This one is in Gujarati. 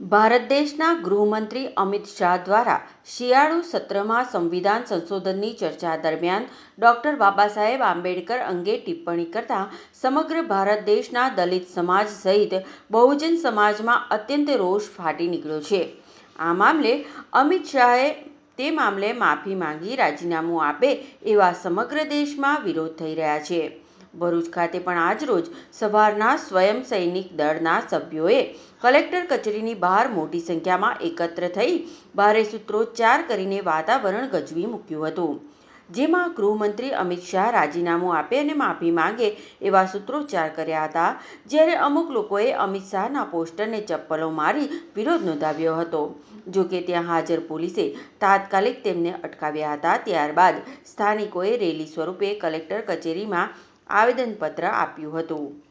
ભારત દેશના ગૃહમંત્રી અમિત શાહ દ્વારા શિયાળુ સત્રમાં સંવિધાન સંશોધનની ચર્ચા દરમિયાન ડોક્ટર બાબાસાહેબ આંબેડકર અંગે ટિપ્પણી કરતાં સમગ્ર ભારત દેશના દલિત સમાજ સહિત બહુજન સમાજમાં અત્યંત રોષ ફાટી નીકળ્યો છે. આ મામલે અમિત શાહે તે મામલે માફી માંગી રાજીનામું આપે એવા સમગ્ર દેશમાં વિરોધ થઈ રહ્યા છે. ભરૂચ ખાતે પણ આજરોજ સવારના સ્વયં સૈનિક દળના સભ્યોએ કલેક્ટર કચેરીની બહાર મોટી સંખ્યામાં એકત્ર થઈ ભારે સૂત્રોચ્ચાર કરીને વાતાવરણ ગજવી મૂક્યું હતું. જેમાં ગૃહમંત્રી અમિત શાહ રાજીનામું આપે અને માફી માંગે એવા સૂત્રોચ્ચાર કર્યા હતા, જ્યારે અમુક લોકોએ અમિત શાહના પોસ્ટરને ચપ્પલો મારી વિરોધ નોંધાવ્યો હતો. જોકે ત્યાં હાજર પોલીસે તાત્કાલિક તેમને અટકાવ્યા હતા, ત્યારબાદ સ્થાનિકોએ રેલી સ્વરૂપે કલેક્ટર કચેરીમાં આવેદનપત્ર આપ્યું હતું.